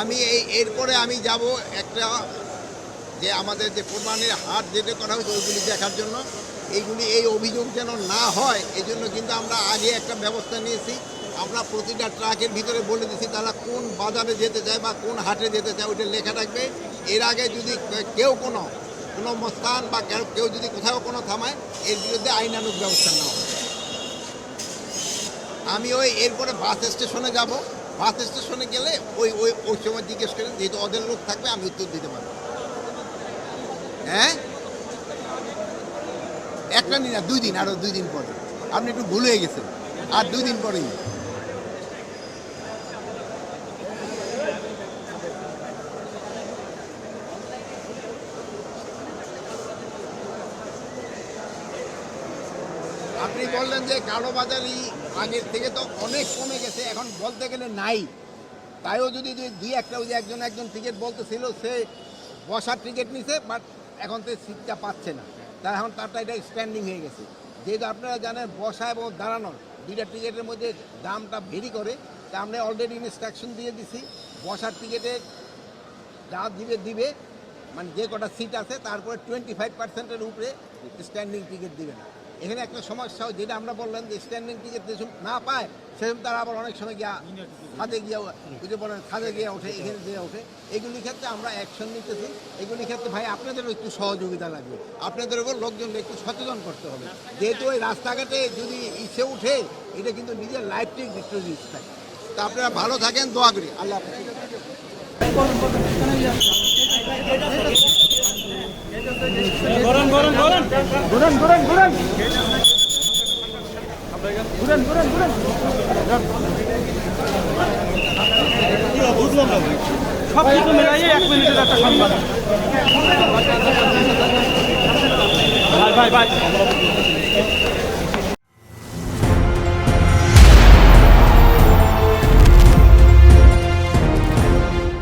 আমি এই, এরপরে আমি যাব একটা যে আমাদের যে কোরবানির হাট যেটা করা হয়েছে, ওইগুলি দেখার জন্য। এইগুলি, এই অভিযোগ যেন না হয় এই জন্য কিন্তু আমরা আগে একটা ব্যবস্থা নিয়েছি। আমরা প্রতিটা ট্রাকের ভিতরে বলে দিছি তারা কোন বাজারে যেতে চায় বা কোন হাটে যেতে চায়, ওইটা লেখা থাকবে। এর আগে যদি কেউ কোনো কোনো মস্তান বা কেউ যদি কোথাও কোনো থামায়, এর বিরুদ্ধে আইনানুক ব্যবস্থা নেওয়া হবে। আমি ওই এরপরে বাস স্টেশনে যাব। বাস স্টেশনে গেলে ওই ওই ওই সময় জিজ্ঞেস করেন, যেহেতু ওদের লোক থাকবে, আমি উত্তর দিতে পারব। হ্যাঁ? একটা দিন না, দুই দিন, আরও দুই দিন পরে। আপনি একটু ভুল হয়ে গেছেন। আর দুই দিন পরেই। আপনি বললেন যে কালোবাজারি আগের থেকে তো অনেক কমে গেছে, এখন বলতে গেলে নাই। তাইও যদি দুই- একটা ওই যে একজন একজন টিকিট বলতেছিল, সে বসার টিকিট নিছে বাট এখন তো সিটটা পাচ্ছে না। তাই এখন তারটা এটা স্ট্যান্ডিং হয়ে গেছে। যেহেতু আপনারা জানেন, বসা এবং দাঁড়ানোর দুইটা টিকিটের মধ্যে দামটা ভেরি করে, তা আমরা অলরেডি ইনস্ট্রাকশন দিয়ে দিছি, বসার টিকিটের যা দিবে দিবে। মানে যে কটা সিট আছে, তারপরে টোয়েন্টি ফাইভ পার্সেন্টের উপরে স্ট্যান্ডিং টিকিট দিবে না। এখানে একটা সমস্যা হয়, যেটা আমরা বললাম যে স্ট্যান্ডিং টিকিট না পায়, সেরকম তারা আবার অনেক সময় গিয়া খাদে গিয়া যে বলেন, খাদে গিয়ে ওঠে, এখানে গিয়ে ওঠে। এগুলির ক্ষেত্রে আমরা অ্যাকশন নিতেছি। এগুলির ক্ষেত্রে ভাই আপনাদেরও একটু সহযোগিতা লাগবে। আপনাদের উপর লোকজনকে একটু সচেতন করতে হবে। যেহেতু ওই রাস্তাঘাটে যদি ইচ্ছে উঠে, এটা কিন্তু নিজের লাইফটি একটু রিস্ক থাকে তা আপনারা ভালো থাকেন, দোয়া করি। আল্লাহ হাফেজ। সব কিছু মিলাইয়ে এক মিনিটের একটা সংবাদ ভাই ভাই ভাই